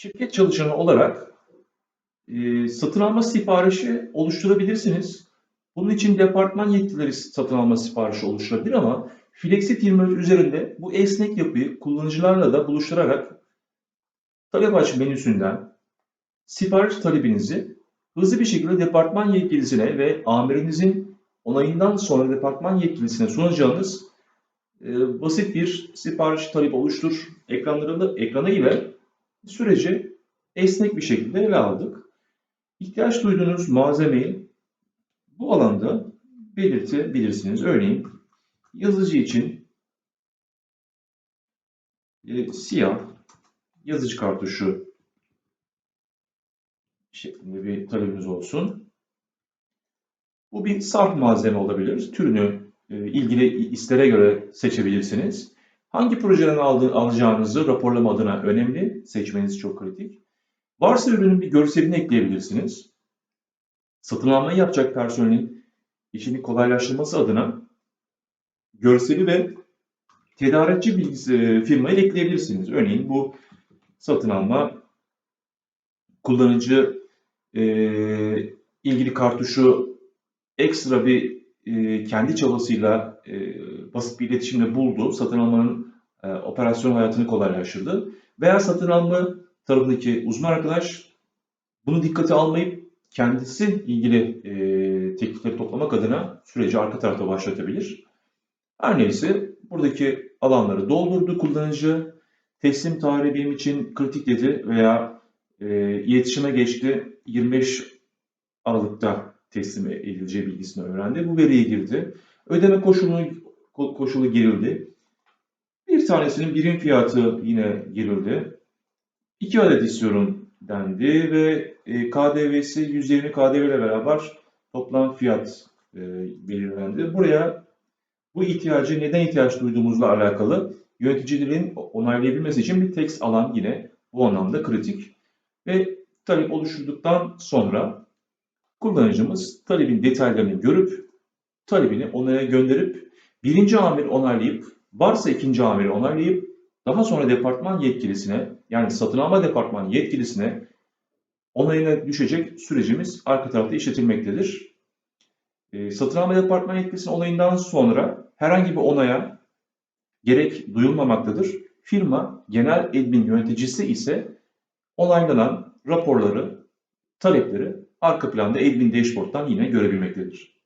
Şirket çalışanı olarak e, satın alma siparişi oluşturabilirsiniz. Bunun için departman yetkileri satın alma siparişi oluşturabilir ama Flexit 23 üzerinde bu esnek yapıyı kullanıcılarla da buluşturarak talep aç menüsünden sipariş talebinizi hızlı bir şekilde departman yetkilisine ve amirinizin onayından sonra departman yetkilisine sunacağınız e, basit bir sipariş talebi oluştur ekranlarında ekranı ile süreci esnek bir şekilde ele aldık. İhtiyaç duyduğunuz malzemeyi bu alanda belirtebilirsiniz. Örneğin yazıcı için e, siyah yazıcı kartuşu şeklinde bir talebimiz olsun. Bu bir sarf malzeme olabilir. Türünü e, ilgili isteğe göre seçebilirsiniz. Hangi projeden alacağınızı raporlama adına önemli. Seçmeniz çok kritik. Varsa ürünün bir görselini ekleyebilirsiniz. Satın almayı yapacak personelin işini kolaylaştırması adına görseli ve tedarikçi bilgisi e, firmayı ekleyebilirsiniz. Örneğin bu satın alma kullanıcı e, ilgili kartuşu ekstra bir e, kendi çabasıyla e, basit bir iletişimle buldu. Satın almanın e, operasyon hayatını kolaylaştırdı. Veya satın alma tarafındaki uzman arkadaş bunu dikkate almayıp kendisi ilgili e, teklifleri toplamak adına süreci arka tarafta başlatabilir. Her neyse buradaki alanları doldurdu kullanıcı. Teslim tarihi benim için kritik dedi veya e, iletişime geçti. 25 Aralık'ta teslim edileceği bilgisini öğrendi. Bu veriyi girdi. Ödeme koşulu, koşulu girildi. Bir tanesinin birim fiyatı yine girildi. 2 adet istiyorum dendi ve e, KDV'si 120 KDV ile beraber toplam fiyat e, belirlendi. Buraya bu ihtiyacı neden ihtiyaç duyduğumuzla alakalı yöneticilerin onaylayabilmesi için bir text alan yine bu anlamda kritik. Ve talep oluşturduktan sonra kullanıcımız talebin detaylarını görüp talebini onaya gönderip birinci amir onaylayıp varsa ikinci amiri onaylayıp daha sonra departman yetkilisine yani satın alma departman yetkilisine onayına düşecek sürecimiz arka tarafta işletilmektedir. E, satın alma departman yetkilisinin onayından sonra herhangi bir onaya gerek duyulmamaktadır. Firma genel admin yöneticisi ise onaylanan raporları, talepleri arka planda admin dashboard'dan yine görebilmektedir.